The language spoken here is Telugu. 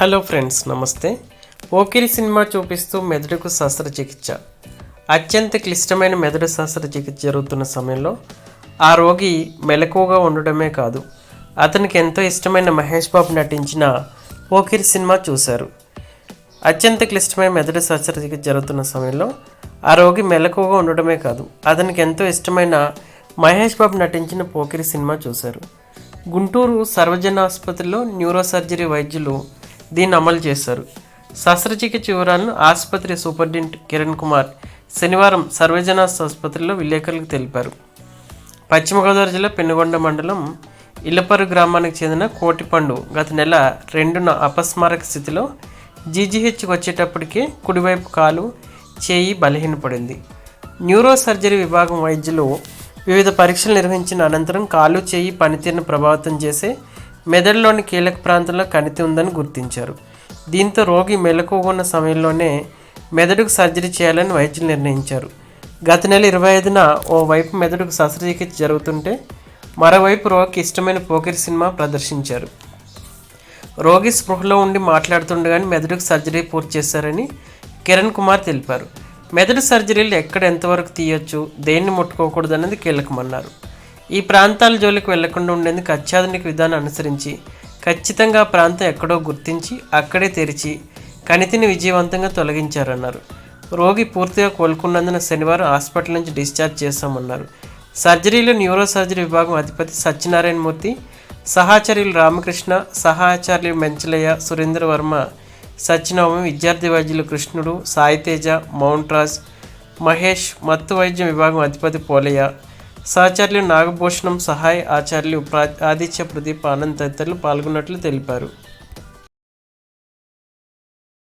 హలో ఫ్రెండ్స్ నమస్తే. పోకిరి సినిమా చూపిస్తూ మెదడుకు శస్త్రచికిత్స. అత్యంత క్లిష్టమైన మెదడు శస్త్రచికిత్స జరుగుతున్న సమయంలో ఆ రోగి మెలకువగా ఉండడమే కాదు అతనికి ఎంతో ఇష్టమైన మహేష్ బాబు నటించిన ఓకిరి సినిమా చూశారు. అత్యంత క్లిష్టమైన మెదడు శస్త్రచికిత్స జరుగుతున్న సమయంలో ఆ రోగి మెలకువగా ఉండడమే కాదు అతనికి ఎంతో ఇష్టమైన మహేష్ బాబు నటించిన పోకిరి సినిమా చూశారు. గుంటూరు సర్వజన ఆసుపత్రిలో న్యూరోసర్జరీ వైద్యులు దీన్ని అమలు చేశారు శస్త్రచికిత్స వివరాలను ఆసుపత్రి సూపరింటెండెంట్ కిరణ్ కుమార్ శనివారం సర్వజన ఆసుపత్రిలో విలేకరులకు తెలిపారు. పశ్చిమ గోదావరి జిల్లా పెనుగొండ మండలం ఇల్లపరు గ్రామానికి చెందిన కోటిపండు గత నెల రెండున అపస్మారక స్థితిలో జీజీహెచ్కి వచ్చేటప్పటికే కుడివైపు కాలు చేయి బలహీనపడింది. న్యూరో సర్జరీ విభాగం వైద్యులు వివిధ పరీక్షలు నిర్వహించిన అనంతరం కాలు చేయి పనితీరును ప్రభావితం చేసే మెదడులోని కీలక ప్రాంతంలో కణితి ఉందని గుర్తించారు. దీంతో రోగి మెలకువగా ఉన్న సమయంలోనే మెదడుకు సర్జరీ చేయాలని వైద్యులు నిర్ణయించారు. గత నెల ఇరవై ఐదున ఓ వైపు మెదడుకు శస్త్రచికిత్స జరుగుతుంటే మరోవైపు రోగికి ఇష్టమైన పోకిరి సినిమా ప్రదర్శించారు. రోగి స్పృహలో ఉండి మాట్లాడుతుండగానే మెదడుకు సర్జరీ పూర్తి చేశారని కిరణ్ కుమార్ తెలిపారు. మెదడు సర్జరీలు ఎక్కడ ఎంతవరకు తీయొచ్చు దేన్ని ముట్టుకోకూడదు అనేది కీలకమన్నారు. ఈ ప్రాంతాల జోలికి వెళ్ళకుండా ఉండేందుకు అత్యాధునిక విధానం అనుసరించి ఖచ్చితంగా ఆ ప్రాంతం ఎక్కడో గుర్తించి అక్కడే తెరిచి కణితిని విజయవంతంగా తొలగించారన్నారు. రోగి పూర్తిగా కోలుకున్నందున శనివారం హాస్పిటల్ నుంచి డిశ్చార్జ్ చేశామన్నారు. సర్జరీలో న్యూరో సర్జరీ విభాగం అధిపతి సత్యనారాయణ మూర్తి సహాచార్యులు రామకృష్ణ సహాచార్యులు మెంచలయ్య సురేంద్ర వర్మ సత్యనవమి విద్యార్థి వైద్యులు కృష్ణుడు సాయితేజ మౌంట్రాజ్ మహేష్ మత్తు వైద్యం విభాగం అధిపతి పోలయ్య సహచర్యులు నాగభూషణం సహాయ్ ఆచార్యులు ప్రా ఆదిత్య ప్రదీప్ ఆనంద్ తదితరులు పాల్గొన్నట్లు తెలిపారు.